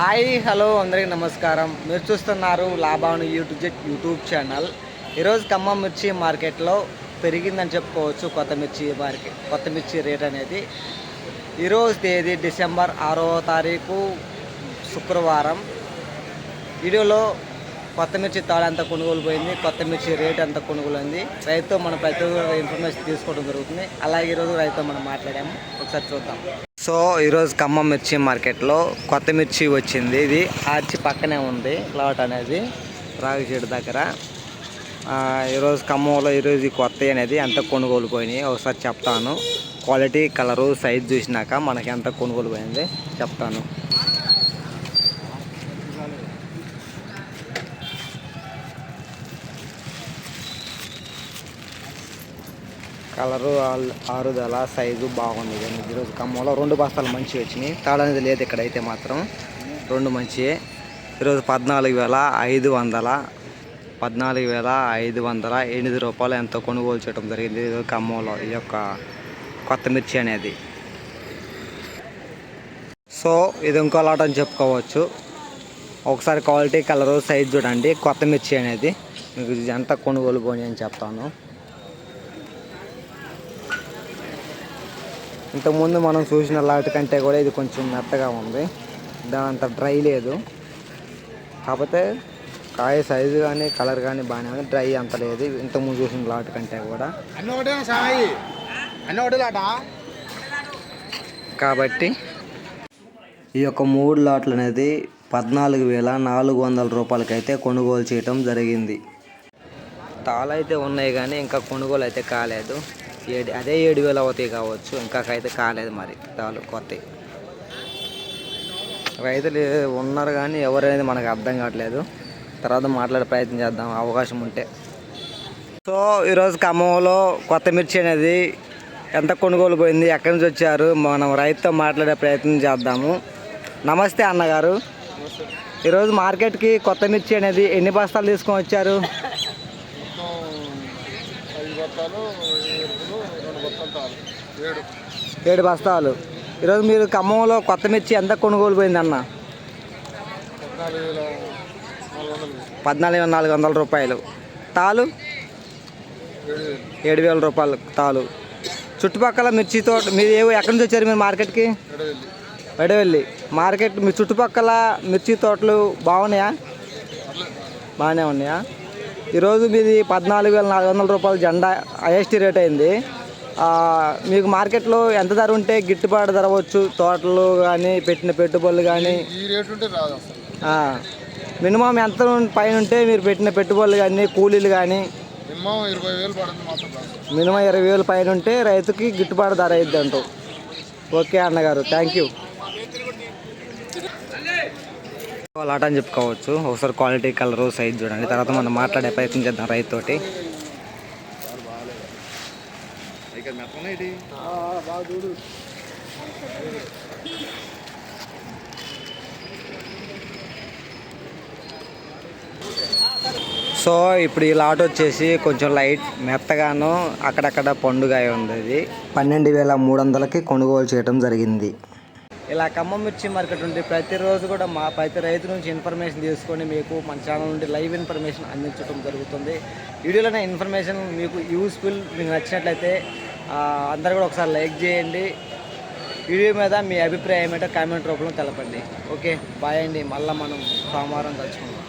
Hi hello అందరికీ నమస్కారం. మీరు చూస్తున్నారు లాభాను యూట్యూబ్ యూట్యూబ్ ఛానల్. ఈరోజు ఖమ్మం మిర్చి మార్కెట్లో పెరిగిందని చెప్పుకోవచ్చు కొత్త మిర్చి మార్కెట్ కొత్త మిర్చి రేట్ అనేది. ఈరోజు తేదీ డిసెంబర్ ఆరో తారీఖు శుక్రవారం. వీడియోలో కొత్త మిర్చి తాడు ఎంత కొనుగోలు పోయింది కొత్త మిర్చి రేట్ ఎంత కొనుగోలు అయింది రైతు మనం ప్రతి ఇన్ఫర్మేషన్ తీసుకోవడం జరుగుతుంది. అలాగే ఈరోజు రైతు మనం మాట్లాడాము. ఒకసారి చూద్దాం. సో ఈరోజు ఖమ్మం మిర్చి మార్కెట్లో కొత్త మిర్చి వచ్చింది. ఇది ఆర్చి పక్కనే ఉంది ప్లాట్ అనేది రాగి చెట్టు దగ్గర ఈరోజు ఖమ్మంలో ఈరోజు కొత్త అనేది ఎంత కొనుగోలు పోయినాయి? ఒకసారి చెప్తాను. క్వాలిటీ కలరు సైజ్ చూసినాక మనకి ఎంత కొనుగోలు పోయింది చెప్తాను. కలరు ఆల్- ఆరుదల సైజు బాగుంది. కానీ ఈరోజు ఖమ్మంలో రెండు బస్తాలు మంచి వచ్చినాయి. తాడనేది లేదు ఇక్కడైతే మాత్రం. రెండు మంచి ఈరోజు పద్నాలుగు వేల ఐదు వందల పద్నాలుగు వేల ఐదు వందల ఎనిమిది రూపాయలు ఎంతో కొనుగోలు చేయడం జరిగింది ఈరోజు ఖమ్మంలో ఈ యొక్క కొత్త మిర్చి అనేది. సో ఇది ఇంకో లాట్ అని చెప్పుకోవచ్చు. ఒకసారి క్వాలిటీ కలరు సైజ్ చూడండి. కొత్త మిర్చి అనేది. మీకు ఎంత కొనుగోలు పోని అని చెప్తాను. ఇంతకుముందు మనం చూసిన లాటి కంటే కూడా ఇది కొంచెం మెత్తగా ఉంది. దాని అంత డ్రై లేదు. కాకపోతే కాయ సైజు కానీ కలర్ కానీ బాగానే ఉంది. డ్రై అంత లేదు. ఇంతకుముందు చూసిన లాట్ కంటే కూడా. కాబట్టి ఈ యొక్క మూడు లాట్లు అనేది పద్నాలుగు వేల నాలుగు వందల రూపాయలకైతే కొనుగోలు చేయటం జరిగింది. తాళ్ళు అయితే ఉన్నాయి కానీ ఇంకా కొనుగోలు అయితే కాలేదు. ఏడు అదే ఏడు వేలు అవుతాయి కావచ్చు. ఇంకాకైతే కాలేదు మరి. తాలు కొత్తవి రైతులు ఉన్నారు కానీ ఎవరనేది మనకు అర్థం కావట్లేదు. తర్వాత మాట్లాడే ప్రయత్నం చేద్దాం. అవకాశం ఉంటే. సో ఈరోజు ఖమ్మంలో కొత్త మిర్చి అనేది ఎంత కొనుగోలు పోయింది ఎక్కడి నుంచి వచ్చారు? మనం రైతుతో మాట్లాడే ప్రయత్నం చేద్దాము. నమస్తే అన్నగారు. ఈరోజు మార్కెట్కి కొత్త మిర్చి అనేది ఎన్ని బస్తాలు తీసుకొని వచ్చారు? ఏడు. బస్తాలు. ఈరోజు మీరు ఖమ్మంలో కొత్త మిర్చి ఎంత కొనుగోలు పోయింది అన్న పద్నాలుగు వేల నాలుగు వందలు రూపాయలు. తాలు? ఏడు వేలు రూపాయలు తాలు. చుట్టుపక్కల మిర్చి తోట మీరు ఏ ఎక్కడి నుంచి వచ్చారు మీరు మార్కెట్కి? వడవెల్లి మార్కెట్ మీ చుట్టుపక్కల మిర్చి తోటలు బాగున్నాయా? బాగానే ఉన్నాయా? ఈరోజు మీది పద్నాలుగు వేల నాలుగు వందల రూపాయల జెండా ఐఎస్టీ రేట్ అయింది. మీకు మార్కెట్లో ఎంత ధర ఉంటే గిట్టుబాటు ధర వచ్చు తోటలు కానీ పెట్టిన పెట్టుబడులు కానీ మినిమం ఎంత పైన ఉంటే మీరు పెట్టిన పెట్టుబడులు కానీ కూలీలు కానీ మినిమం ఇరవై వేలు పైన ఉంటే రైతుకి గిట్టుబాటు ధర అయింది అంటూ ఓకే అన్నగారు థ్యాంక్ యూ. లాట్ అని చెప్పుకోవచ్చు. ఒకసారి క్వాలిటీ కలరు సైజ్ చూడండి. తర్వాత మనం మాట్లాడే ప్రయత్నం చేద్దాం రైతుతోటి. బాగా చూడు. సో ఇప్పుడు ఈ లాట్ వచ్చేసి కొంచెం లైట్ మెత్తగాను అక్కడక్కడ పండుగ ఉంది ఇది. పన్నెండు వేల మూడు వందలకి కొనుగోలు చేయడం జరిగింది. ఇలా ఖమ్మం మిర్చి మార్కెట్ నుండి ప్రతిరోజు కూడా మా ప్రతి రైతు నుంచి ఇన్ఫర్మేషన్ తీసుకొని మీకు మన ఛానల్ నుండి లైవ్ ఇన్ఫర్మేషన్ అందించడం జరుగుతుంది. వీడియోలోనే ఇన్ఫర్మేషన్ మీకు యూస్ఫుల్ మీకు నచ్చినట్లయితే అందరు కూడా ఒకసారి లైక్ చేయండి. వీడియో మీద మీ అభిప్రాయం ఏంటో కామెంట్ రూపంలో తెలపండి. ఓకే బాయ్ అండి. మళ్ళీ మనం సోమవారం కలుసుకుందాం.